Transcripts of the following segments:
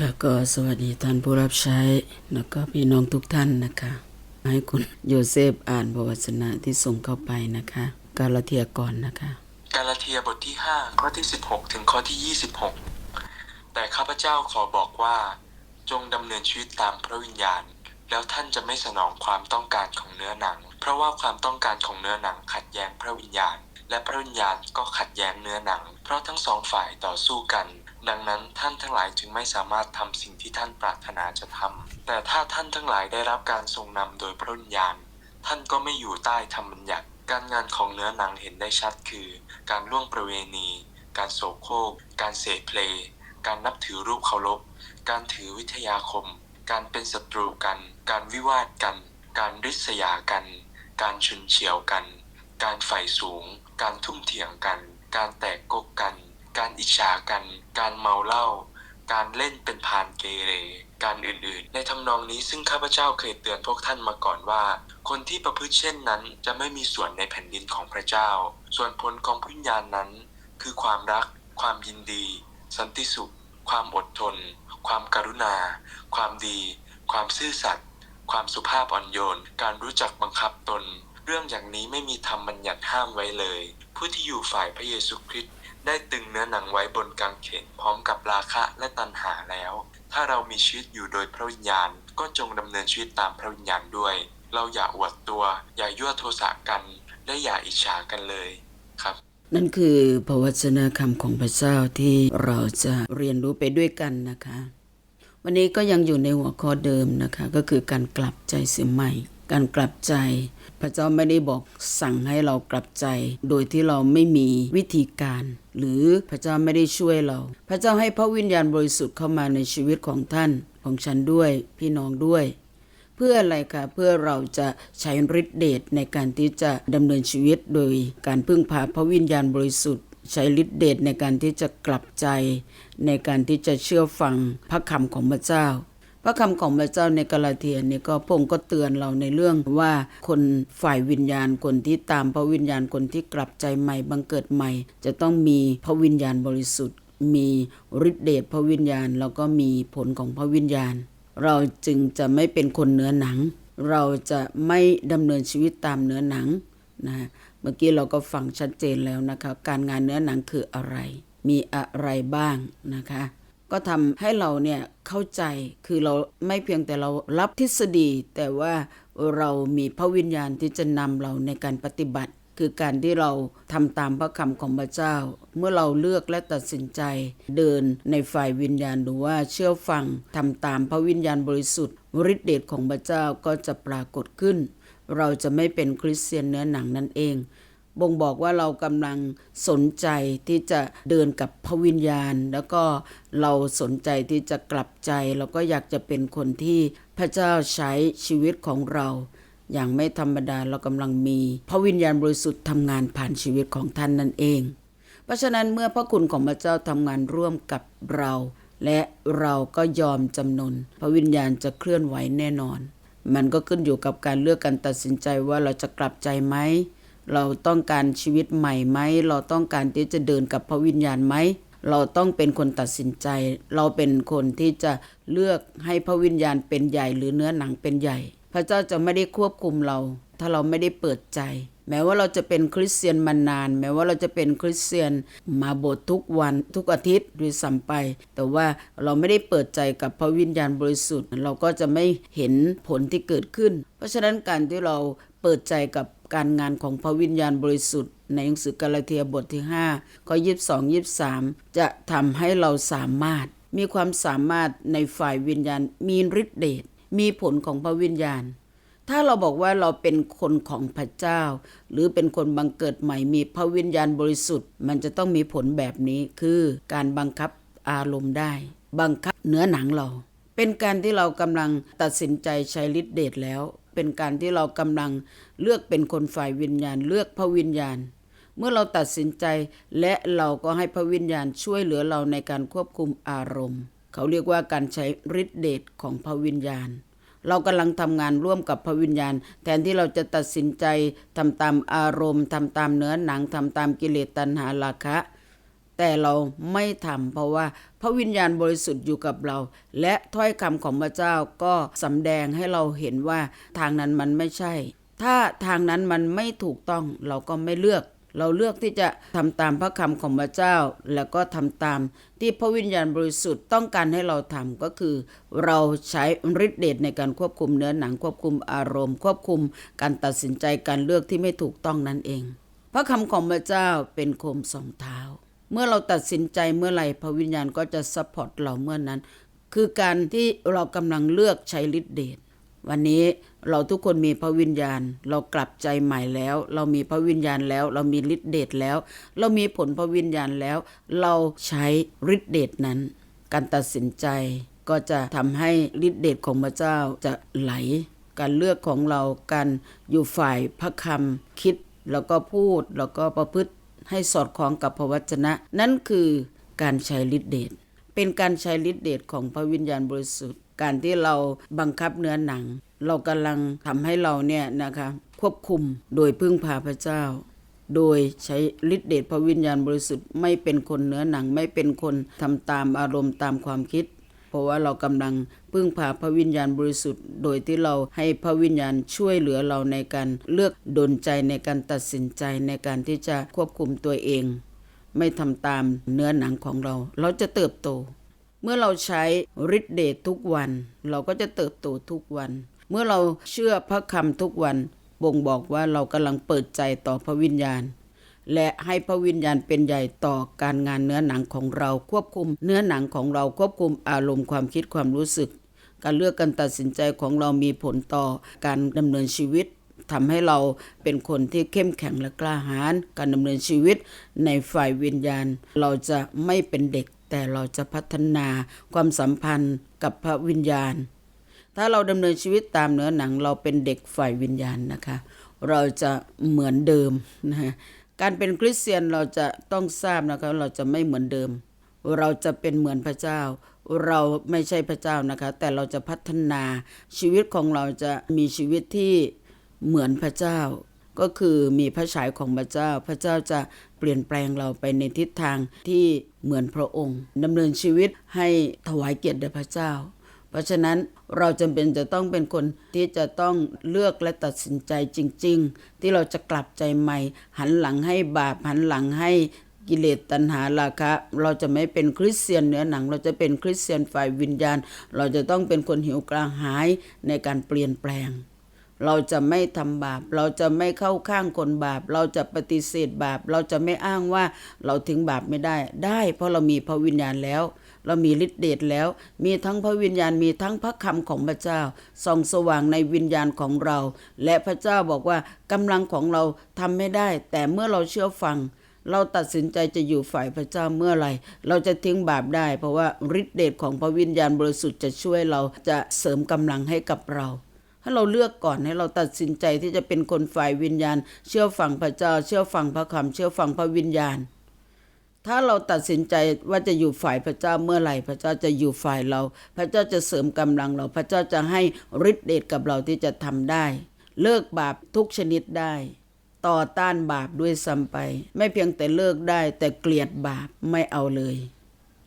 ค่ะก็สวัสดีท่านผู้รับใช้แล้วก็พี่น้องทุกท่านนะคะ ให้คุณโยเซฟอ่านบทวจนะที่ส่งเข้าไปนะคะ กาลาเทียก่อนนะคะ กาลาเทียบทที่ 5 ข้อที่ 16 ถึงข้อที่ 26 แต่ข้าพเจ้าขอบอกว่า จงดำเนินชีวิตตามพระวิญญาณ แล้วท่านจะไม่สนองความต้องการของเนื้อหนัง เพราะว่าความต้องการของเนื้อหนังขัดแย้งพระวิญญาณ และพระวิญญาณก็ขัดแย้งเนื้อหนัง เพราะทั้งสองฝ่ายต่อสู้กัน ดังนั้นท่านทั้งหลายจึงไม่สามารถทำสิ่งที่ท่านปรารถนาจะทำแต่ถ้าท่านทั้งหลายได้รับการทรงนำโดยพระวิญญาณ ท่านก็ไม่อยู่ใต้ธรรมบัญญัติ การงานของเนื้อหนังเห็นได้ชัดคือ การล่วงประเวณี การโสโครกการเสพเพลการนับถือรูปเคารพ การถือวิทยาคม การเป็นศัตรูกัน การวิวาทกัน การริษยากัน การชุนเฉียวกัน การใฝ่สูง การทุ่มเถียงกัน การแตกกกกัน การอิจฉากัน การเมาเหล้า การเล่นเป็นพานเกเร การอื่นๆ ในทำนองนี้ซึ่งข้าพเจ้าเคยเตือนพวกท่านมาก่อนว่า คนที่ประพฤติเช่นนั้นจะไม่มีส่วนในแผ่นดินของพระเจ้า ส่วนผลของพระวิญญาณนั้น คือความรัก ความยินดี สันติสุข ความอดทน ความกรุณา ความดี ความซื่อสัตย์ ความสุภาพอ่อนโยน การรู้จักบังคับตน เรื่องอย่างนี้ไม่มีธรรมบัญญัติห้ามไว้เลย ผู้ที่อยู่ฝ่ายพระเยซูคริสต์ ได้ตึงเนื้อหนังไว้บนกางเขนพร้อมกับราคะและตัณหาแล้ว ถ้าเรามีชีวิตอยู่โดยพระวิญญาณ ก็จงดำเนินชีวิตตามพระวิญญาณด้วย เราอย่าอวดตัว อย่ายั่วโทสะกัน และอย่าอิจฉากันเลยครับ นั่นคือพระวจนะคำของพระเจ้าที่เราจะเรียนรู้ไปด้วยกันนะคะ วันนี้ก็ยังอยู่ในหัวข้อเดิมนะคะ ก็คือการกลับใจเสียใหม่ การกลับใจ พระเจ้าไม่ได้บอกสั่งให้เรากลับใจ โดยที่เราไม่มีวิธีการ หรือพระเจ้าไม่ได้ช่วยเรา พระเจ้าให้พระวิญญาณบริสุทธิ์เข้ามาในชีวิตของท่านของฉันด้วยพี่น้องด้วย เพื่ออะไรคะเพื่อเราจะใช้ฤทธิเดชในการที่จะดำเนินชีวิตโดยการพึ่งพาพระวิญญาณบริสุทธิ์ใช้ฤทธิเดชในการที่จะกลับใจ ในการที่จะเชื่อฟังพระคำของพระเจ้า พระคำของพระเจ้าในกาลาเทียนี่ก็พงค์ก็เตือนเราในเรื่องว่าคนฝ่ายวิญญาณคนที่ตามพระวิญญาณคนที่กลับใจใหม่บังเกิดใหม่ จะต้องมีพระวิญญาณบริสุทธิ์ มีฤทธิเดชพระวิญญาณแล้วก็มีผลของพระวิญญาณ เราจึงจะไม่เป็นคนเนื้อหนัง เราจะไม่ดำเนินชีวิตตามเนื้อหนังนะเมื่อกี้เราก็ฟังชัดเจนแล้วนะคะ การงานเนื้อหนังคืออะไร มีอะไรบ้างนะคะ ก็ทำให้เราเนี่ยเข้าใจคือเราไม่เพียงแต่เรารับทฤษฎี แต่ว่าเรามีพระวิญญาณที่จะนำเราในการปฏิบัติ คือการที่เราทำตามพระคำของพระเจ้า เมื่อเราเลือกและตัดสินใจ เดินในฝ่ายวิญญาณหรือว่าเชื่อฟังทำตามพระวิญญาณบริสุทธิ์ฤทธิเดชของพระเจ้าก็จะปรากฏขึ้น เราจะไม่เป็นคริสเตียนเนื้อหนังนั่นเอง บ่งบอกว่าเรากำลังสนใจที่จะเดินกับพระวิญญาณ แล้วก็เราสนใจที่จะกลับใจ แล้วก็อยากจะเป็นคนที่พระเจ้าใช้ชีวิตของเรา อย่างไม่ธรรมดาเรากำลังมี พระวิญญาณบริสุทธิ์ทำงานผ่านชีวิตของท่านนั่นเอง เพราะฉะนั้นเมื่อพระคุณของพระเจ้าทำงานร่วมกับเรา และเราก็ยอมจำนน พระวิญญาณจะเคลื่อนไหวแน่นอน มันก็ขึ้นอยู่กับการเลือกการตัดสินใจว่าเราจะกลับใจไหม เราต้องการชีวิตใหม่ไหม เราต้องการที่จะเดินกับพระวิญญาณไหม เราต้องเป็นคนตัดสินใจ เราเป็นคนที่จะเลือกให้พระวิญญาณเป็นใหญ่หรือเนื้อหนังเป็นใหญ่ พระเจ้าจะไม่ได้ควบคุมเรา ถ้าเราไม่ได้เปิดใจ แม้ว่าเราจะเป็นคริสเตียนมานาน แม้ว่าเราจะเป็นคริสเตียนมาโบสถ์ทุกวันทุกอาทิตย์ด้วยซ้ำไป แต่ว่าเราไม่ได้เปิดใจกับพระวิญญาณบริสุทธิ์ เราก็จะไม่เห็นผลที่เกิดขึ้น เพราะฉะนั้นการที่เราเปิดใจกับการงานของพระวิญญาณบริสุทธิ์ ในหนังสือกาลาเทียบทที่5ข้อ22 23 จะทำให้เราสามารถ มีความสามารถในฝ่ายวิญญาณ มีฤทธิเดชมีผลของพระวิญญาณ ถ้าเราบอกว่าเราเป็นคนของพระเจ้า หรือเป็นคนบังเกิดใหม่มีพระวิญญาณบริสุทธิ์ มันจะต้องมีผลแบบนี้คือการบังคับอารมณ์ได้ บังคับเนื้อหนังเรา เป็นการที่เรากำลังตัดสินใจใช้ฤทธิเดชแล้ว เป็นการที่เรากำลังเลือกเป็นคนฝ่ายวิญญาณ เลือกพระวิญญาณ เมื่อเราตัดสินใจและเราก็ให้พระวิญญาณช่วยเหลือเราในการควบคุมอารมณ์ เขาเรียกว่าการใช้ฤทธิเดชของพระวิญญาณ เรากำลังทำงานร่วมกับพระวิญญาณ แทนที่เราจะตัดสินใจทำตามอารมณ์ทำตามเนื้อหนังทำตามกิเลสตัณหาราคะ แต่เราไม่ทำเพราะว่าพระวิญญาณบริสุทธิ์อยู่กับเรา และถ้อยคำของพระเจ้าก็สำแดงให้เราเห็นว่าทางนั้นมันไม่ใช่ ถ้าทางนั้นมันไม่ถูกต้องเราก็ไม่เลือก เราเลือกที่จะทำตามพระคำของพระเจ้า แล้วก็ทำตาม ที่พระวิญญาณบริสุทธิ์ต้องการให้เราทำก็คือ เราใช้ฤทธิเดชในการควบคุมเนื้อหนังควบคุมอารมณ์ ควบคุมการตัดสินใจการเลือกที่ไม่ถูกต้องนั่นเอง พระคำของพระเจ้าเป็นโคมสองเท้า เมื่อเราตัดสินใจเมื่อไหร่พระวิญญาณก็จะซัพพอร์ตเราเมื่อนั้น คือการที่เรากำลังเลือกใช้ฤทธิเดชวันนี้เราทุกคนมีพระวิญญาณ เรากลับใจใหม่แล้ว เรามีพระวิญญาณแล้ว เรามีฤทธิเดชแล้ว เรามีผลพระวิญญาณแล้ว เราใช้ฤทธิเดชนั้น การตัดสินใจก็จะทำให้ฤทธิเดชของพระเจ้าจะไหล การเลือกของเราการอยู่ฝ่ายพระคำคิดแล้วก็พูดแล้วก็ประพฤติ ให้สอดคล้องกับพระวจนะ นั่นคือการใช้ฤทธิเดชเป็นการใช้ฤทธิเดชของพระวิญญาณบริสุทธิ์ การที่เราบังคับเนื้อหนัง เรากำลังทำให้เราเนี่ยนะคะควบคุมโดยพึ่งพาพระเจ้า โดยใช้ฤทธิเดชพระวิญญาณบริสุทธิ์ไม่เป็นคนเนื้อหนังไม่เป็นคนทำตามอารมณ์ตามความคิด ราะว่าเรากำลังพึ่งพาพระวิญญาณบริสุทธิ์ โดยที่เราให้พระวิญญาณช่วยเหลือเราในการเลือกดลใจในการตัดสินใจในการที่จะควบคุมตัวเอง ไม่ทำตามเนื้อหนังของเรา เราจะเติบโต เมื่อเราใช้ฤทธิเดชทุกวัน เราก็จะเติบโตทุกวัน เมื่อเราเชื่อพระคำทุกวันบ่งบอกว่าเรากำลังเปิดใจต่อพระวิญญาณ และให้พระวิญญาณเป็นใหญ่ต่อการงานเนื้อหนังของเราควบคุม เนื้อหนังของเราควบคุมอารมณ์ความคิดความรู้สึก การเลือกการตัดสินใจของเรามีผลต่อการดำเนินชีวิตทำให้เราเป็นคนที่เข้มแข็งและกล้าหาญการดำเนินชีวิตในฝ่ายวิญญาณ เราจะไม่เป็นเด็ก แต่เราจะพัฒนาความสัมพันธ์กับพระวิญญาณ ถ้าเราดำเนินชีวิตตามเนื้อหนังเราเป็นเด็กฝ่ายวิญญาณนะคะ เราจะเหมือนเดิมนะฮะ การเป็นคริสเตียนเราจะต้องทราบนะคะเราจะไม่เหมือนเดิม เราจะเป็นเหมือนพระเจ้า เราไม่ใช่พระเจ้านะคะ แต่เราจะพัฒนาชีวิตของเราจะมีชีวิตที่เหมือนพระเจ้า ก็คือมีพระฉายของพระเจ้า พระเจ้าจะเปลี่ยนแปลงเราไปในทิศทางที่เหมือนพระองค์ดำเนินชีวิตให้ถวายเกียรติแด่พระเจ้า เพราะฉะนั้นเราจำเป็นจะต้องเป็นคนที่จะต้องเลือกและตัดสินใจจริง ๆ ที่เราจะกลับใจใหม่ หันหลังให้บาปหันหลังให้กิเลสตัณหาราคะ เราจะไม่เป็นคริสเตียนเนื้อหนัง เราจะเป็นคริสเตียนฝ่ายวิญญาณ เราจะต้องเป็นคนหิวกระหายในการเปลี่ยนแปลง เราจะไม่ทำบาป เราจะไม่เข้าข้างคนบาป เราจะปฏิเสธบาป เราจะไม่อ้างว่าเราถึงบาปไม่ได้ ได้ เพราะเรามีพระวิญญาณแล้ว เรามีฤทธิเดชแล้ว มีทั้งพระวิญญาณมีทั้งพระคำของพระเจ้าส่องสว่างในวิญญาณของเรา และพระเจ้าบอกว่ากำลังของเราทำไม่ได้ แต่เมื่อเราเชื่อฟัง เราตัดสินใจจะอยู่ฝ่ายพระเจ้าเมื่อไหร่ เราจะทิ้งบาปได้ เพราะว่าฤทธิเดชของพระวิญญาณบริสุทธิ์จะช่วยเราจะเสริมกำลังให้กับเราให้เราเลือกก่อนให้เราตัดสินใจที่จะเป็นคนฝ่ายวิญญาณ เชื่อฟังพระเจ้า เชื่อฟังพระคำเชื่อฟังพระวิญญาณ ถ้าเราตัดสินใจว่าจะอยู่ฝ่ายพระเจ้าเมื่อไหร่ พระเจ้าจะอยู่ฝ่ายเรา พระเจ้าจะเสริมกำลังเรา พระเจ้าจะให้ฤทธิเดชกับเราที่จะทำได้ เลิกบาปทุกชนิดได้ ต่อต้านบาปด้วยซ้ำไป ไม่เพียงแต่เลิกได้ แต่เกลียดบาปไม่เอาเลย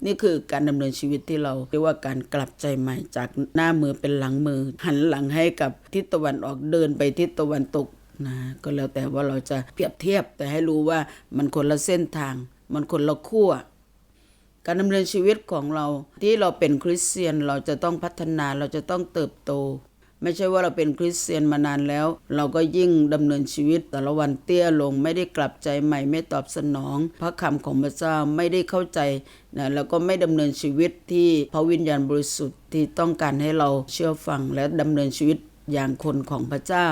นี่คือการดำเนินชีวิตที่เราเรียกว่าการกลับใจใหม่จากหน้ามือเป็นหลังมือ หันหลังให้กับทิศตะวันออกเดินไปทิศตะวันตกนะก็แล้วแต่ว่าเราจะเปรียบเทียบแต่ให้รู้ว่ามันคนละเส้นทาง มันคนละขั้วการดำเนินชีวิตของเราที่เราเป็นคริสเตียนเราจะต้องพัฒนาเราจะต้องเติบโต ไม่ใช่ว่าเราเป็นคริสเตียนมานานแล้ว เราก็ยิ่งดำเนินชีวิตแต่ละวันเตี้ยลงไม่ได้กลับใจใหม่ไม่ตอบสนอง พระคำของพระเจ้าไม่ได้เข้าใจนะแล้วก็ไม่ดำเนินชีวิตที่พระวิญญาณบริสุทธิ์ที่ต้องการให้เราเชื่อฟังและดำเนินชีวิตอย่างคนของพระเจ้า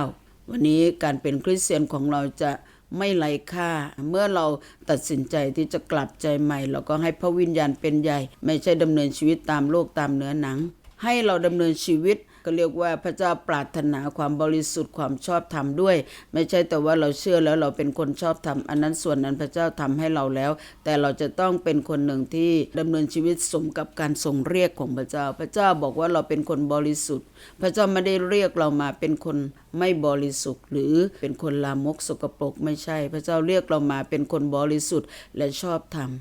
วันนี้การเป็นคริสเตียนของเราจะ ไม่ไร้ค่า เมื่อเราตัดสินใจที่จะกลับใจใหม่ เราก็ให้พระวิญญาณเป็นใหญ่ ไม่ใช่ดำเนินชีวิตตามโลกตามเนื้อหนัง ให้เราดำเนินชีวิต ก็เรียกว่าพระเจ้าปรารถนาความบริสุทธิ์ความชอบธรรมด้วย ไม่ใช่แต่ว่าเราเชื่อแล้วเราเป็นคนชอบธรรมอันนั้นส่วนนั้นพระเจ้าทำให้เราแล้ว แต่เราจะต้องเป็นคนหนึ่งที่ดำเนินชีวิตสมกับการทรงเรียกของพระเจ้า พระเจ้าบอกว่าเราเป็นคนบริสุทธิ์ พระเจ้าไม่ได้เรียกเรามาเป็นคนไม่บริสุทธิ์ หรือเป็นคนลามกสกปรกไม่ใช่ พระเจ้าเรียกเรามาเป็นคนบริสุทธิ์และชอบธรรม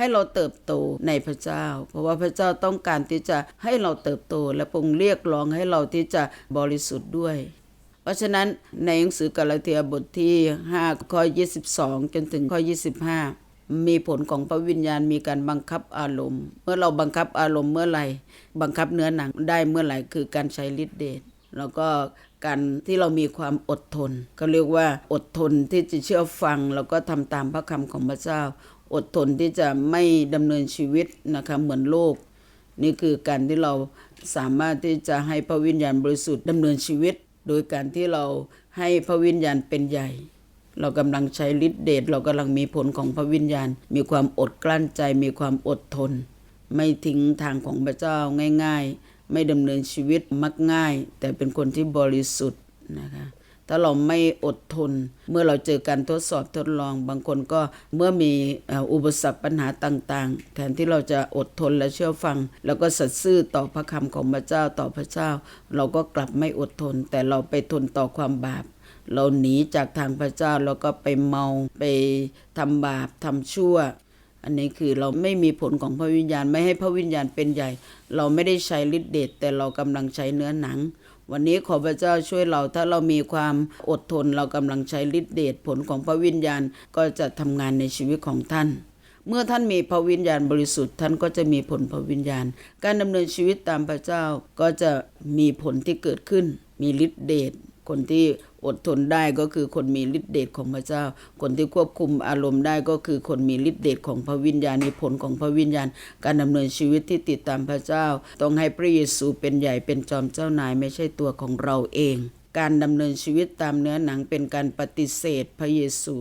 ให้เราเติบโตในพระเจ้า เพราะว่าพระเจ้าต้องการที่จะให้เราเติบโตและพรงเรียกร้องให้เราที่จะบริสุทธิ์ด้วย เพราะฉะนั้นในหนังสือกาลาเทียบทที่ 5 ข้อ 22 จนถึงข้อ 25มีผลของพระวิญญาณมีการบังคับอารมณ์ เมื่อเราบังคับอารมณ์เมื่อไหร่ บังคับเนื้อหนังได้เมื่อไหร่คือการใช้ฤทธิ์เดชแล้วก็การที่เรามีความอดทน ก็เรียกว่าอดทนที่จะเชื่อฟัง แล้วก็ทำตามพระคำของพระเจ้า อดทนที่จะไม่ดำเนินชีวิตนะคะเหมือนโลก นี่คือการที่เราสามารถที่จะให้พระวิญญาณบริสุทธิ์ดำเนินชีวิต โดยการที่เราให้พระวิญญาณเป็นใหญ่ เรากำลังใช้ฤทธิเดชเรากำลังมีผลของพระวิญญาณ มีความอดกลั้นใจมีความอดทน ไม่ทิ้งทางของพระเจ้าง่าย ๆ ไม่ดำเนินชีวิตมักง่าย แต่เป็นคนที่บริสุทธิ์นะคะ ถ้าเราไม่อดทน เมื่อเราเจอการทดสอบทดลอง บางคนก็เมื่อมีอุปสรรคปัญหาต่าง ๆ แทนที่เราจะอดทนและเชื่อฟัง แล้วก็สัตย์ซื่อต่อพระคำของพระเจ้าต่อพระเจ้า เราก็กลับไม่อดทน แต่เราไปทนต่อความบาปเราหนีจากทางพระเจ้าแล้วก็ไปเมาไปทำบาปทำชั่ว อันนี้คือเราไม่มีผลของพระวิญญาณไม่ให้พระวิญญาณเป็นใหญ่ เราไม่ได้ใช้ฤทธิ์เดชแต่เรากำลังใช้เนื้อหนัง วันนี้ขอพระเจ้าช่วยเราถ้าเรามีความอดทนเรากำลังใช้ฤทธิเดชผลของพระวิญญาณก็จะทำงานในชีวิตของท่าน เมื่อท่านมีพระวิญญาณบริสุทธิ์ ท่านก็จะมีผลพระวิญญาณ การดำเนินชีวิตตามพระเจ้าก็จะมีผลที่เกิดขึ้น มีฤทธิเดชคนที่ อดทนได้ก็คือคนมีฤทธิเดชของพระเจ้า คนที่ควบคุมอารมณ์ได้ก็คือคนมีฤทธิเดชของพระวิญญาณมีผลของพระวิญญาณ การดำเนินชีวิตที่ติดตามพระเจ้า ต้องให้พระเยซูเป็นใหญ่เป็นจอมเจ้านายไม่ใช่ตัวของเราเอง การดำเนินชีวิตตามเนื้อหนังเป็นการปฏิเสธพระเยซู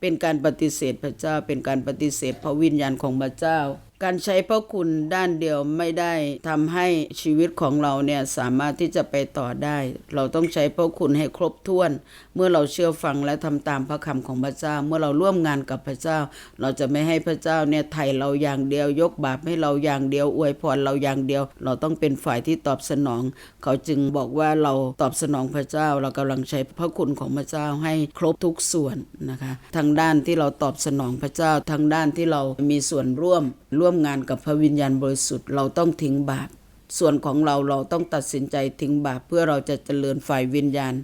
เป็นการปฏิเสธพระเจ้า เป็นการปฏิเสธพระวิญญาณของพระเจ้า การใช้พระคุณด้านเดียวไม่ได้ทำให้ชีวิตของเราเนี่ยสามารถที่จะไปต่อได้ เราต้องใช้พระคุณให้ครบถ้วน เมื่อเราเชื่อฟังและทำตามพระคำของพระเจ้า เมื่อเราร่วมงานกับพระเจ้า เราจะไม่ให้พระเจ้าเนี่ยไถ่เราอย่างเดียวยกบาปให้เราอย่างเดียวอวยพรเราอย่างเดียว เราต้องเป็นฝ่ายที่ตอบสนอง เขาจึงบอกว่าเราตอบสนองพระเจ้า เรากำลังใช้พระคุณของพระเจ้าให้ครบทุกส่วนนะคะทางด้านที่เราตอบสนองพระเจ้าทางด้านที่เรามีส่วนร่วมร่วมงานกับพระวิญญาณบริสุทธิ์เราต้องทิ้งบาป ส่วนของเราเราต้องตัดสินใจทิ้งบาปเพื่อเราจะเจริญฝ่ายวิญญาณ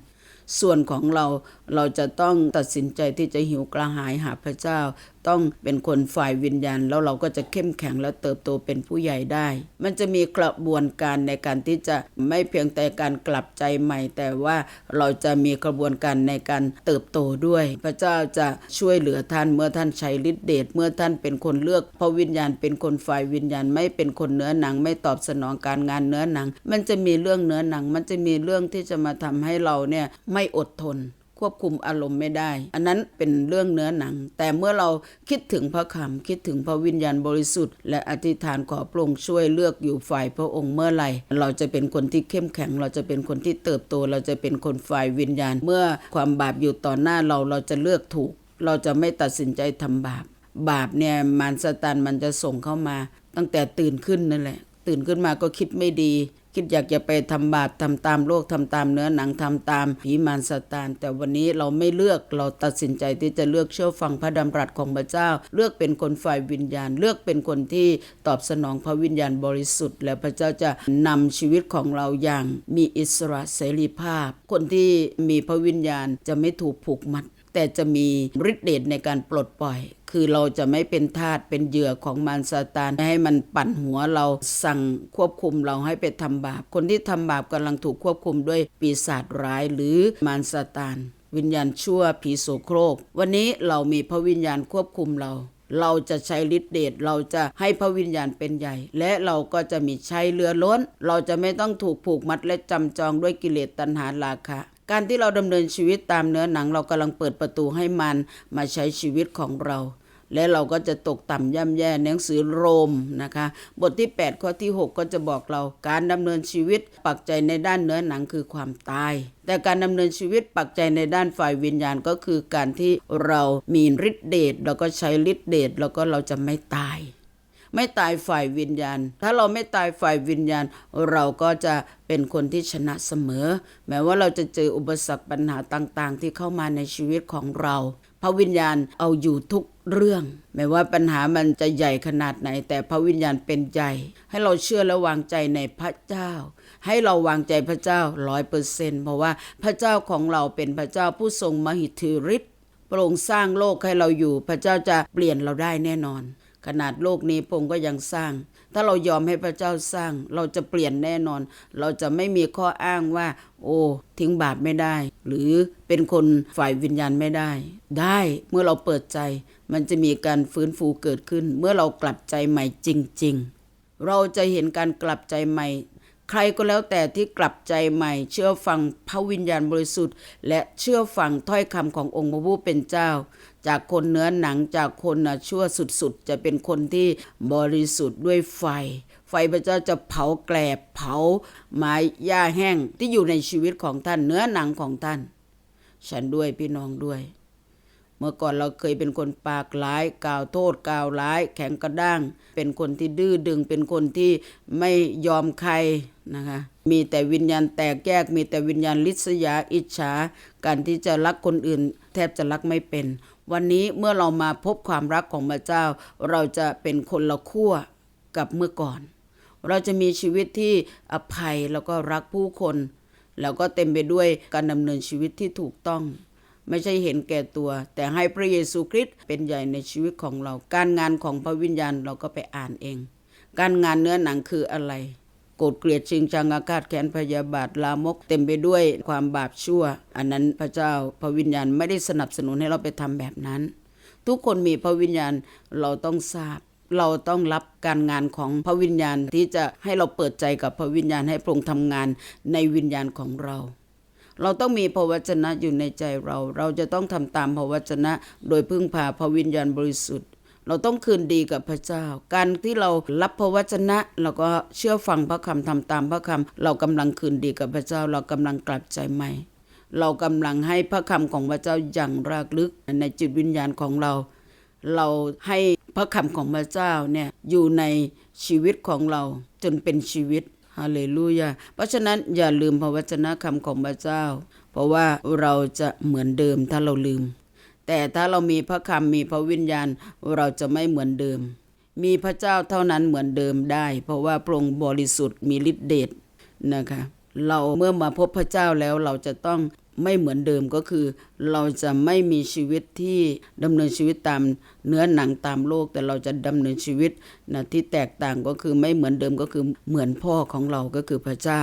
ส่วนของเราเราจะต้องตัดสินใจที่จะหิวกระหายหาพระเจ้า ต้องเป็นคนฝ่ายวิญญาณ แล้วเราก็จะเข้มแข็งและเติบโตเป็นผู้ใหญ่ได้ มันจะมีกระบวนการในการที่จะไม่เพียงแต่การกลับใจใหม่ แต่ว่าเราจะมีกระบวนการในการเติบโตด้วย พระเจ้าจะช่วยเหลือท่านเมื่อท่านใช้ฤทธิเดชเมื่อท่านเป็นคนเลือกพระวิญญาณเป็นคนฝ่ายวิญญาณไม่เป็นคนเนื้อหนัง ไม่ตอบสนองการงานเนื้อหนัง มันจะมีเรื่องเนื้อหนัง มันจะมีเรื่องที่จะมาทำให้เราเนี่ยไม่อดทน ควบคุมอารมณ์ไม่ได้ อันนั้นเป็นเรื่องเนื้อหนัง แต่เมื่อเราคิดถึงพระคำคิดถึงพระวิญญาณบริสุทธิ์ และอธิษฐานขอพระองค์ช่วยเลือกอยู่ฝ่ายพระองค์เมื่อไหร่ เราจะเป็นคนที่เข้มแข็ง เราจะเป็นคนที่เติบโต เราจะเป็นคนฝ่ายวิญญาณ เมื่อความบาปอยู่ต่อหน้าเราเราจะเลือกถูก เราจะไม่ตัดสินใจทำบาป บาปเนี่ยมารสตันมันจะส่งเข้ามา ตั้งแต่ตื่นขึ้นนั่นแหละ ตื่นขึ้นมาก็คิดไม่ดี คิดอยากจะไปทำบาปทำตามโลกทำตามเนื้อหนังทำตามผีมารสตาน แต่วันนี้เราไม่เลือกเราตัดสินใจที่จะเลือกเชื่อฟังพระดำรัสของพระเจ้า เลือกเป็นคนฝ่ายวิญญาณ เลือกเป็นคนที่ตอบสนองพระวิญญาณบริสุทธิ์ และพระเจ้าจะนำชีวิตของเราอย่างมีอิสระเสรีภาพ คนที่มีพระวิญญาณจะไม่ถูกผูกมัด แต่จะมีฤทธิ์เดชในการปลดปล่อย คือเราจะไม่เป็นทาสเป็นเหยื่อของมารซาตานให้มันปั่นหัวเราสั่งควบคุมเราให้ไปทำบาป คนที่ทำบาปกำลังถูกควบคุมด้วยปีศาจร้ายหรือมารซาตาน วิญญาณชั่วผีโสโครก วันนี้เรามีพระวิญญาณควบคุมเราเราจะใช้ฤทธิเดชเราจะให้พระวิญญาณเป็นใหญ่ และเราก็จะมีใชัยเรือล้น เราจะไม่ต้องถูกผูกมัดและจำจองด้วยกิเลสตัณหาราคะ การที่เราดำเนินชีวิตตามเนื้อหนังเรากำลังเปิดประตูให้มันมาใช้ชีวิตของเรา และเราก็จะตกต่ำย่ำแย่ในหนังสือโรมนะคะ บทที่ 8 ข้อที่ 6 ก็จะบอกเรา การดำเนินชีวิตปักใจในด้านเนื้อหนังคือความตาย แต่การดำเนินชีวิตปักใจในด้านฝ่ายวิญญาณก็คือการที่เรามีฤทธิเดชแล้วก็ใช้ฤทธิเดชแล้วก็เราจะไม่ตาย ไม่ตายฝ่ายวิญญาณ ถ้าเราไม่ตายฝ่ายวิญญาณ เราก็จะเป็นคนที่ชนะเสมอ แม้ว่าเราจะเจออุปสรรคปัญหาต่างๆ ที่เข้ามาในชีวิตของเราพระวิญญาณเอาอยู่ทุกเรื่องไม่ว่าปัญหามันจะใหญ่ขนาดไหน แต่พระวิญญาณเป็นใหญ่ ให้เราเชื่อและวางใจในพระเจ้า ให้เราวางใจพระเจ้าร้อยเปอร์เซนเพราะว่าพระเจ้าของเราเป็นพระเจ้าผู้ทรงมหิทธิฤทธิ์พระองสร้างโลกให้เราอยู่ พระเจ้าจะเปลี่ยนเราได้แน่นอน ขนาดโลกนี้พงค์ก็ยังสร้าง ถ้าเรายอมให้พระเจ้าสร้าง เราจะเปลี่ยนแน่นอน เราจะไม่มีข้ออ้างว่า โอ้ทิ้งบาปไม่ได้ หรือเป็นคนฝ่ายวิญญาณไม่ได้ ได้เมื่อเราเปิดใจ มันจะมีการฟื้นฟูเกิดขึ้น เมื่อเรากลับใจใหม่จริง ๆ เราจะเห็นการกลับใจใหม่ใครก็แล้วแต่ที่กลับใจใหม่ เชื่อฟังพระวิญญาณบริสุทธิ์ และเชื่อฟังถ้อยคำขององค์พระผู้เป็นเจ้า จากคนเนื้อหนังจากคนนะชั่วสุดๆ จะเป็นคนที่บริสุทธิ์ด้วยไฟ ไฟพระเจ้าจะเผาแกลบเผาไม้หญ้าแห้งที่อยู่ในชีวิตของท่านเนื้อหนังของท่าน ฉันด้วยพี่น้องด้วย เมื่อก่อนเราเคยเป็นคนปากร้ายกล่าวโทษกล่าวร้าย แข็งกระด้าง เป็นคนที่ดื้อดึงเป็นคนที่ไม่ยอมใครนะคะมีแต่วิญญาณแตกแยกมีแต่วิญญาณลิษยาอิจฉาการที่จะรักคนอื่น แทบจะรักไม่เป็น วันนี้เมื่อเรามาพบความรักของพระเจ้า เราจะเป็นคนละขั้วกับเมื่อก่อน เราจะมีชีวิตที่อภัยแล้วก็รักผู้คน แล้วก็เต็มไปด้วยการดำเนินชีวิตที่ถูกต้อง ไม่ใช่เห็นแก่ตัว แต่ให้พระเยซูคริสต์เป็นใหญ่ในชีวิตของเรา การงานของพระวิญญาณเราก็ไปอ่านเอง การงานเนื้อหนังคืออะไร โกรธเกลียดชิงชังอาฆาตแค้นพยาบาทลามกเต็มไปด้วยความบาปชั่ว อันนั้นพระเจ้าพระวิญญาณไม่ได้สนับสนุนให้เราไปทำแบบนั้น ทุกคนมีพระวิญญาณเราต้องทราบ เราต้องรับการงานของพระวิญญาณที่จะให้เราเปิดใจกับพระวิญญาณให้พระองค์ทำงานในวิญญาณของเราเราต้องมีพระวจนะอยู่ในใจเรา เราจะต้องทำตามพระวจนะ โดยพึ่งพาพระวิญญาณบริสุทธิ์ เราต้องคืนดีกับพระเจ้า การที่เรารับพระวจนะเราก็เชื่อฟังพระคำทำตามพระคำเรากำลังคืนดีกับพระเจ้า เรากำลังกลับใจใหม่ เรากำลังให้พระคำของพระเจ้าอย่างรากลึกในจิตวิญญาณของเรา เราให้พระคำของพระเจ้าเนี่ยอยู่ในชีวิตของเราจนเป็นชีวิตฮาเลลูยา เพราะฉะนั้นอย่าลืมพระวจนะคำของพระเจ้า เพราะว่าเราจะเหมือนเดิมถ้าเราลืม แต่ถ้าเรามีพระคำมีพระวิญญาณเราจะไม่เหมือนเดิม มีพระเจ้าเท่านั้นเหมือนเดิมได้ เพราะว่าพระองค์บริสุทธิ์มีฤทธิเดชนะคะเราเมื่อมาพบพระเจ้าแล้วเราจะต้องไม่เหมือนเดิมก็คือ เราจะไม่มีชีวิตที่ดำเนินชีวิตตามเนื้อหนังตามโลก แต่เราจะดำเนินชีวิตนะที่แตกต่างก็คือไม่เหมือนเดิมก็คือเหมือนพ่อของเราก็คือพระเจ้า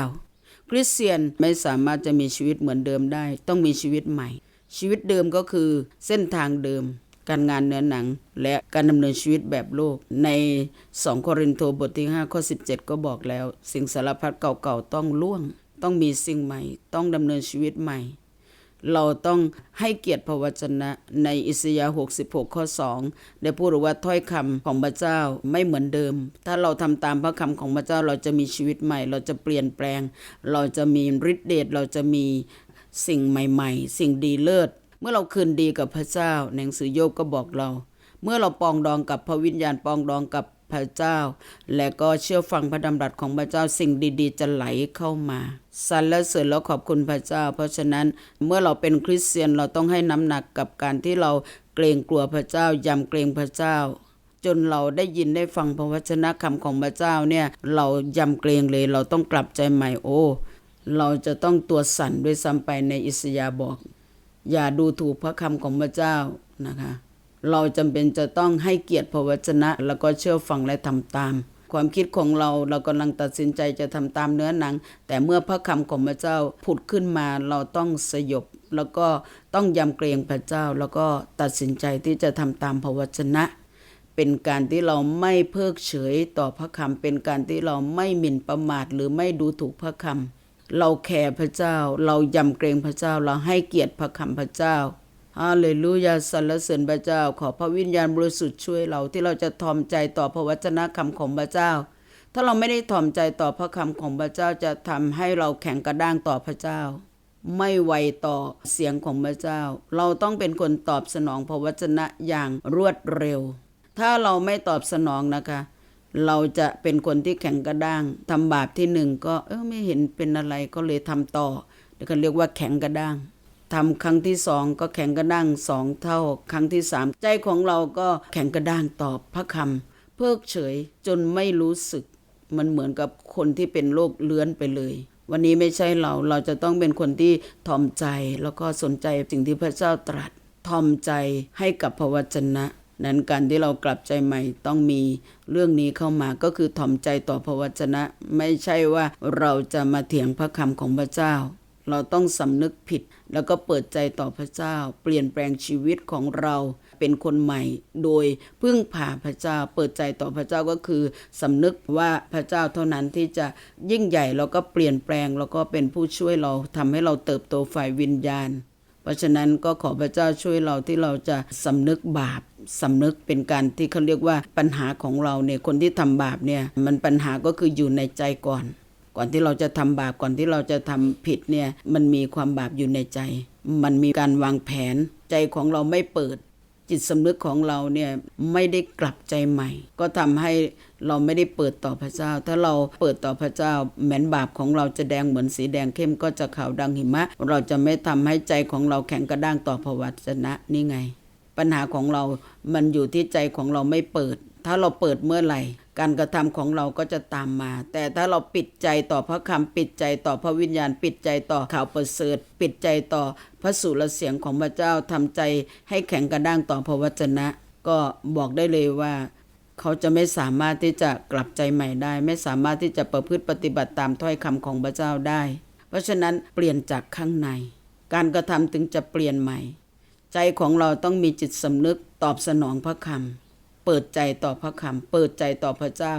คริสเตียนไม่สามารถจะมีชีวิตเหมือนเดิมได้ ต้องมีชีวิตใหม่ ชีวิตเดิมก็คือเส้นทางเดิม การงานเนื้อหนัง และการดำเนินชีวิตแบบโลก ใน 2 โครินโตบทที่ 5 ข้อ 17 ก็บอกแล้ว สิ่งสารพัดเก่าๆต้องล่วง ต้องมีสิ่งใหม่ ต้องดำเนินชีวิตใหม่ เราต้องให้เกียรติพระวจนะในอิสยาห์66 ข้อ 2 ได้พูดว่าถ้อยคำของพระเจ้าไม่เหมือนเดิม ถ้าเราทำตามพระคำของพระเจ้าเราจะมีชีวิตใหม่ เราจะเปลี่ยนแปลง เราจะมีฤทธิเดชเราจะมี สิ่งใหม่ๆ สิ่งดีเลิศ เมื่อเราคืนดีกับพระเจ้าหนังสือโยบก็บอกเรา เมื่อเราปองดองกับพระวิญญาณปองดองกับพระเจ้า และก็เชื่อฟังพระดำรัสของพระเจ้าสิ่งดีๆ จะไหลเข้ามาสรรเสริญแล้วขอบคุณพระเจ้า เพราะฉะนั้นเมื่อเราเป็นคริสเตียนเราต้องให้น้ำหนักกับการที่เราเกรงกลัวพระเจ้ายำเกรงพระเจ้า จนเราได้ยินได้ฟังพระวจนะคำของพระเจ้าเนี่ยเรายำเกรงเลยเราต้องกลับใจใหม่โอ้ เราจะต้องตัวสั่นด้วยซ้ำไปในอิสยาบอก อย่าดูถูกพระคำของพระเจ้านะคะ เราจำเป็นจะต้องให้เกียรติพระวจนะ แล้วก็เชื่อฟังและทำตาม ความคิดของเราเรากำลังตัดสินใจจะทำตามเนื้อหนัง แต่เมื่อพระคำของพระเจ้าผุดขึ้นมาเราต้องสยบ แล้วก็ต้องยำเกรงพระเจ้า แล้วก็ตัดสินใจที่จะทำตามพระวจนะเป็นการที่เราไม่เพิกเฉยต่อพระคำเป็นการที่เราไม่หมิ่นประมาทหรือไม่ดูถูกพระคำ เราแคร์พระเจ้า เรายำเกรงพระเจ้า เราให้เกียรติพระคำพระเจ้าฮาเลลูยาสรรเสริญพระเจ้า ขอพระวิญญาณบริสุทธิ์ช่วยเราที่เราจะทอมใจต่อพระวจนะคำของพระเจ้า ถ้าเราไม่ได้ทอมใจต่อพระคำของพระเจ้าจะทำให้เราแข็งกระด้างต่อพระเจ้า ไม่ไวต่อเสียงของพระเจ้า เราต้องเป็นคนตอบสนองพระวจนะอย่างรวดเร็ว ถ้าเราไม่ตอบสนองนะคะ เราจะเป็นคนที่แข็งกระด้างทำบาปที่หนึ่งก็เออไม่เห็นเป็นอะไรก็เลยทำต่อเดี๋ยวเขาเรียกว่าแข็งกระด้างทำครั้งที่สองก็แข็งกระด้างสองเท่า ครั้งที่สามใจของเราก็แข็งกระด้างตอบพระคำเพิกเฉยจนไม่รู้สึก มันเหมือนกับคนที่เป็นโรคเลื้อนไปเลย วันนี้ไม่ใช่เราเราจะต้องเป็นคนที่ทอมใจแล้วก็สนใจสิ่งที่พระเจ้าตรัสทอมใจให้กับพระวจนะ นั้นการที่เรากลับใจใหม่ต้องมีเรื่องนี้เข้ามาก็คือถ่อมใจต่อพระวจนะ ไม่ใช่ว่าเราจะมาเถียงพระคำของพระเจ้า เราต้องสำนึกผิด แล้วก็เปิดใจต่อพระเจ้า เปลี่ยนแปลงชีวิตของเราเป็นคนใหม่ โดยพึ่งพาพระเจ้า เปิดใจต่อพระเจ้าก็คือสำนึกว่าพระเจ้าเท่านั้นที่จะยิ่งใหญ่แล้วก็เปลี่ยนแปลงแล้วก็เป็นผู้ช่วยเราทำให้เราเติบโตฝ่ายวิญญาณ เพราะฉะนั้นก็ขอพระเจ้าช่วยเราที่เราจะสำนึกบาปสำนึกเป็นการที่เขาเรียกว่าปัญหาของเราเนี่ยคนที่ทำบาปเนี่ยมันปัญหาก็คืออยู่ในใจก่อน ก่อนที่เราจะทำบาปก่อนที่เราจะทำผิดเนี่ยมันมีความบาปอยู่ในใจ มันมีการวางแผนใจของเราไม่เปิด จิตสำนึกของเราเนี่ยไม่ได้กลับใจใหม่ ก็ทำให้เราไม่ได้เปิดต่อพระเจ้า ถ้าเราเปิดต่อพระเจ้าแม้นบาปของเราจะแดงเหมือนสีแดงเข้มก็จะขาวดังหิมะ เราจะไม่ทำให้ใจของเราแข็งกระด้างต่อพระวจนะนี่ไง ปัญหาของเรามันอยู่ที่ใจของเราไม่เปิด ถ้าเราเปิดเมื่อไหร่ การกระทำของเราก็จะตามมา แต่ถ้าเราปิดใจต่อพระคำปิดใจต่อพระวิญญาณ ปิดใจต่อข่าวประเสริฐ ปิดใจต่อพระสุรเสียงของพระเจ้าทำใจให้แข็งกระด้างต่อพระวจนะ ก็บอกได้เลยว่าเขาจะไม่สามารถที่จะกลับใจใหม่ได้ ไม่สามารถที่จะประพฤติปฏิบัติตามถ้อยคำของพระเจ้าได้ เพราะฉะนั้นเปลี่ยนจากข้างใน การกระทำถึงจะเปลี่ยนใหม่ ใจของเราต้องมีจิตสำนึกตอบสนองพระคำ เปิดใจต่อพระคำเปิดใจต่อพระเจ้า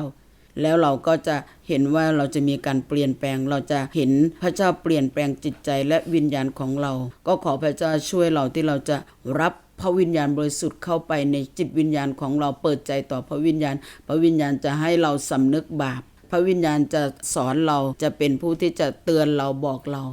แล้วเราก็จะเห็นว่าเราจะมีการเปลี่ยนแปลง เราจะเห็นพระเจ้าเปลี่ยนแปลงจิตใจและวิญญาณของเรา ก็ขอพระเจ้าช่วยเราที่เราจะรับพระวิญญาณบริสุทธิ์เข้าไปในจิตวิญญาณของเราเปิดใจต่อพระวิญญาณ พระวิญญาณจะให้เราสำนึกบาป พระวิญญาณจะสอนเราจะเป็นผู้ที่จะเตือนเราบอกเรา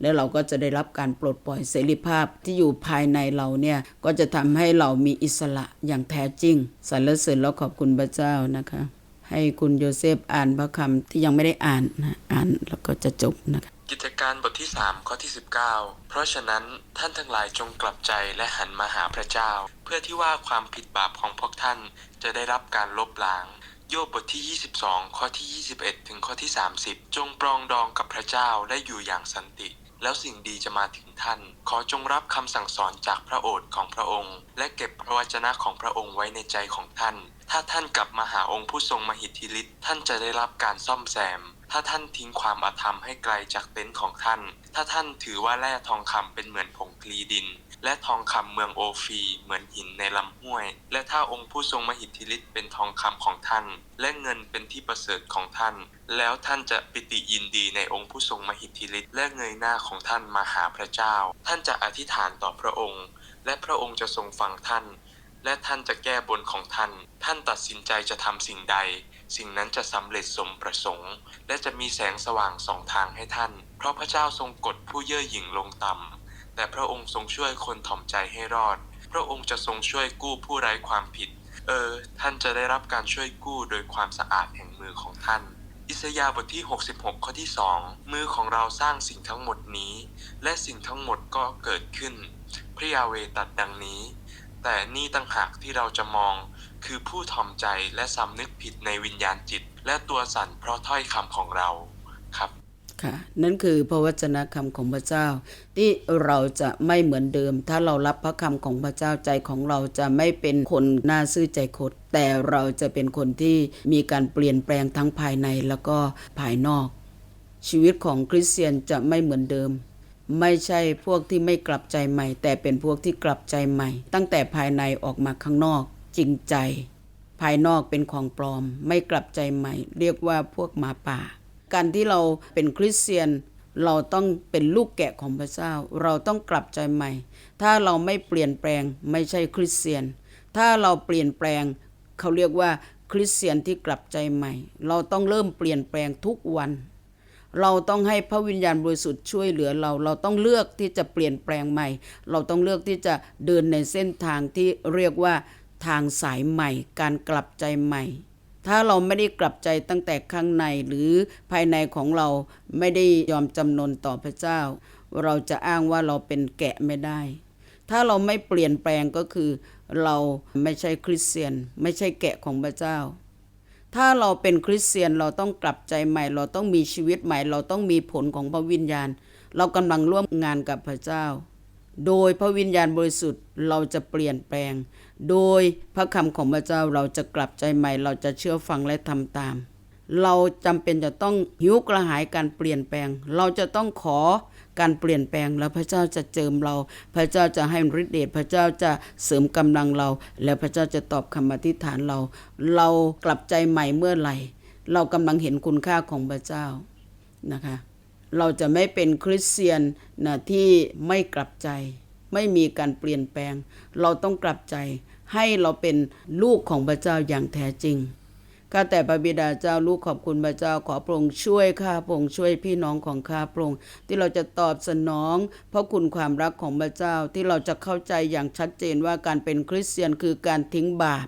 แล้วเราก็จะได้รับการปลดปล่อยเสรีภาพที่อยู่ภายในเราเนี่ย ก็จะทำให้เรามีอิสระอย่างแท้จริงสรรเสริญแล้วขอบคุณพระเจ้านะคะ ให้คุณโยเซฟอ่านพระคำที่ยังไม่ได้อ่านนะอ่านแล้วก็จะจบนะคะกิจการบทที่ 3 ข้อที่ 19 เพราะฉะนั้นท่านทั้งหลายจงกลับใจและหันมาหาพระเจ้า เพื่อที่ว่าความผิดบาปของพวกท่านจะได้รับการลบล้าง โยบบทที่ 22 ข้อที่ 21 ถึงข้อที่ 30 จงปรองดองกับพระเจ้าและอยู่อย่างสันติ แล้วสิ่งดีจะมาถึงท่าน ขอจงรับคำสั่งสอนจากพระโอษฐ์ของพระองค์ และเก็บพระวจนะของพระองค์ไว้ในใจของท่าน ถ้าท่านกลับมาหาองค์ผู้ทรงมหิทธิฤทธิ์ท่านจะได้รับการซ่อมแซม ถ้าท่านทิ้งความอาธรรมให้ไกลจากเต็นท์ของท่าน ถ้าท่านถือว่าแร่ทองคำเป็นเหมือนผงคลีดิน และทองคำเมืองโอฟีเหมือนหินในลำห้วย และถ้าองค์ผู้ทรงมหิทธิฤทธิ์เป็นทองคำของท่าน และเงินเป็นที่ประเสริฐของท่าน แล้วท่านจะปิติยินดีในองค์ผู้ทรงมหิทธิฤทธิ์และเงยหน้าของท่านมาหาพระเจ้า ท่านจะอธิษฐานต่อพระองค์ และพระองค์จะทรงฟังท่าน และท่านจะแก้บนของท่าน ท่านตัดสินใจจะทำสิ่งใดสิ่งนั้นจะสำเร็จสมประสงค์ และจะมีแสงสว่างสองทางให้ท่าน เพราะพระเจ้าทรงกดผู้เย่อหยิ่งลงต่ำ แต่พระองค์ทรงช่วยคนถ่อมใจให้รอด พระองค์จะทรงช่วยกู้ผู้ไร้ความผิด เออ ท่านจะได้รับการช่วยกู้โดยความสะอาดแห่งมือของท่าน อิสยาห์บทที่ 66 ข้อที่ 2 มือของเราสร้างสิ่งทั้งหมดนี้ และสิ่งทั้งหมดก็เกิดขึ้น พระยาเวตัดดังนี้ แต่นี่ตั้งหากที่เราจะมอง คือผู้ถ่อมใจและสำนึกผิดในวิญญาณจิต และตัวสั่นเพราะถ้อยคำของเราครับ ค่ะนั่นคือพระวจนะคำของพระเจ้า ที่เราจะไม่เหมือนเดิม ถ้าเรารับพระคำของพระเจ้าใจของเราจะไม่เป็นคนหน้าซื่อใจคดแต่เราจะเป็นคนที่มีการเปลี่ยนแปลงทั้งภายในแล้วก็ภายนอก ชีวิตของคริสเตียนจะไม่เหมือนเดิม ไม่ใช่พวกที่ไม่กลับใจใหม่ แต่เป็นพวกที่กลับใจใหม่ ตั้งแต่ภายในออกมาข้างนอก จริงใจ ภายนอกเป็นของปลอม ไม่กลับใจใหม่ เรียกว่าพวกหมาป่า การที่เราเป็นคริสเตียน เราต้องเป็นลูกแกะของพระเจ้า เราต้องกลับใจใหม่ ถ้าเราไม่เปลี่ยนแปลงไม่ใช่คริสเตียน ถ้าเราเปลี่ยนแปลงเขาเรียกว่าคริสเตียนที่กลับใจใหม่ เราต้องเริ่มเปลี่ยนแปลงทุกวัน เราต้องให้พระวิญญาณบริสุทธิ์ช่วยเหลือเรา เราต้องเลือกที่จะเปลี่ยนแปลงใหม่ เราต้องเลือกที่จะเดินในเส้นทางที่เรียกว่าทางสายใหม่ การกลับใจใหม่ ถ้าเราไม่ได้กลับใจตั้งแต่ข้างในหรือภายในของเราไม่ได้ยอมจำนนต่อพระเจ้า เราจะอ้างว่าเราเป็นแกะไม่ได้ ถ้าเราไม่เปลี่ยนแปลงก็คือ เราไม่ใช่คริสเตียน ไม่ใช่แกะของพระเจ้า ถ้าเราเป็นคริสเตียนเราต้องกลับใจใหม่ เราต้องมีชีวิตใหม่ เราต้องมีผลของพระวิญญาณ เรากำลังร่วมงานกับพระเจ้า โดยพระวิญญาณบริสุทธิ์เราจะเปลี่ยนแปลง โดยพระคำของพระเจ้าเราจะกลับใจใหม่ เราจะเชื่อฟังและทำตาม เราจำเป็นจะต้องหิวกระหายการเปลี่ยนแปลง เราจะต้องขอการเปลี่ยนแปลงแล้วพระเจ้าจะเจิมเรา พระเจ้าจะให้ฤทธิเดชพระเจ้าจะเสริมกำลังเรา แล้วพระเจ้าจะตอบคำอธิษฐานเรา เรากลับใจใหม่เมื่อไหร่ เรากำลังเห็นคุณค่าของพระเจ้านะคะ เราจะไม่เป็นคริสเตียนนะที่ไม่กลับใจ ไม่มีการเปลี่ยนแปลง เราต้องกลับใจให้เราเป็นลูกของพระเจ้าอย่างแท้จริงข้าแต่พระบิดาเจ้าลูกขอบคุณพระเจ้าขอพระองค์ช่วยข้าพระองค์ช่วยพี่น้องของข้าพระองค์ที่เราจะตอบสนอง เพราะคุณความรักของพระเจ้าที่เราจะเข้าใจอย่างชัดเจนว่าการเป็นคริสเตียนคือการทิ้งบาป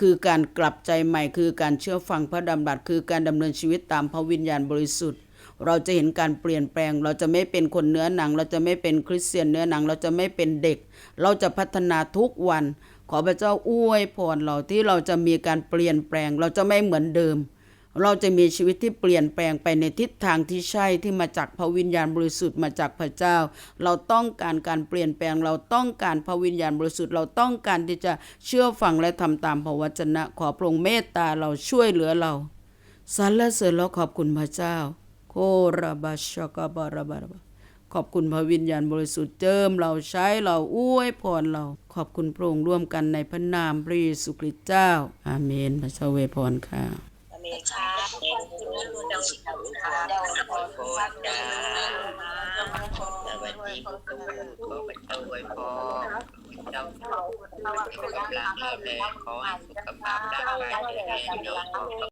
คือการกลับใจใหม่คือการเชื่อฟังพระดำรัสคือการดำเนินชีวิตตามพระวิญญาณบริสุทธิ์ เราจะเห็นการเปลี่ยนแปลง เราจะไม่เป็นคนเนื้อหนัง เราจะไม่เป็นคริสเตียนเนื้อหนัง เราจะไม่เป็นเด็ก เราจะพัฒนาทุกวัน ขอพระเจ้าอวยพรเราที่เราจะมีการเปลี่ยนแปลง เราจะไม่เหมือนเดิม เราจะมีชีวิตที่เปลี่ยนแปลงไปในทิศทางที่ใช่ที่มาจากพระวิญญาณบริสุทธิ์มาจากพระเจ้า เราต้องการการเปลี่ยนแปลง เราต้องการพระวิญญาณบริสุทธิ์ เราต้องการที่จะเชื่อฟังและทำตามพระวจนะ ขอพระองค์เมตตาเราช่วยเหลือเราสรรเสริญแล้วขอบคุณพระเจ้า โคราบาชกบาราบาราบาขอบคุณพระวิญญาณบริสุทธิ์เจิมเราใช้เราอวยพรเรา ขอบคุณพระองค์ร่วมกันในพระนามพระเยซูคริสต์เจ้า อาเมนพระเจ้าอวพรค่ะอเมริกาเองเดาสิเดาเดาขอโทษจ้าสวัสดีคุณขอพระเจ้าอวยพรเรากำลังดูแลขอให้สุขภาพร่างกายแข็งแรงขอพระ